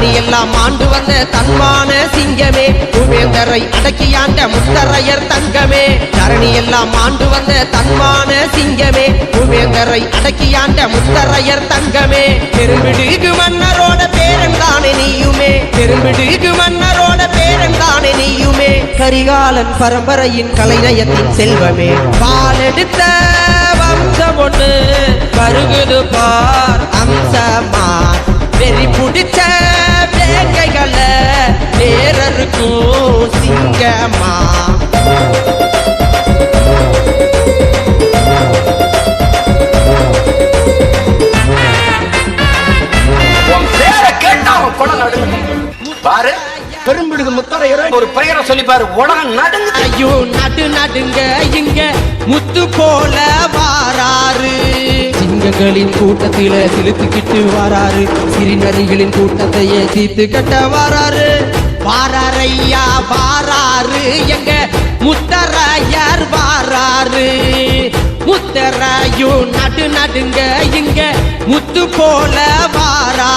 தரணி எல்லாம் ஆண்டு வந்த தன்மான சிங்கமே. பூவேந்தரை அடக்கியாண்ட முத்தரையர் தங்கமே. தரணி எல்லாம் ஆண்டு வந்த தன்மான சிங்கமே. பூவேந்தரை அடக்கியாண்ட முத்தரையர் தங்கமே. பெரும்பிடுகு மன்னரோட பேரன்தானே நீயுமே. பெரும்பிடுகு மன்னரோட பேரன்தானே நீயுமே. கரிகாலன் பரம்பரையின் கலைநயத்தின் செல்வமே. பாலெடுத்த வம்சம் ஒன்று பருகுது பார். அம்சமா வெறி பிடிச்ச வேங்கைகளை வேறருக்கும் சிங்கமா? பேரை பெரும்பிடுகு முத்தரையர் ஒரு பெயரை சொல்லி பாரு உலகம் நடுங்குது. ஐயோ நடு நடுங்க இங்க முத்து போல சிங்கங்களின் கூட்டத்தில சிலுத்துக்கிட்டு வாராரு. சிறுநரிகளின் கூட்டத்தையே தீர்த்து கட்ட வாராரு. வாராரையா வாராரு. எங்க முத்தராயர் வாராரு. முத்தராயோ நடு நடுங்க இங்க முத்து போல வாரா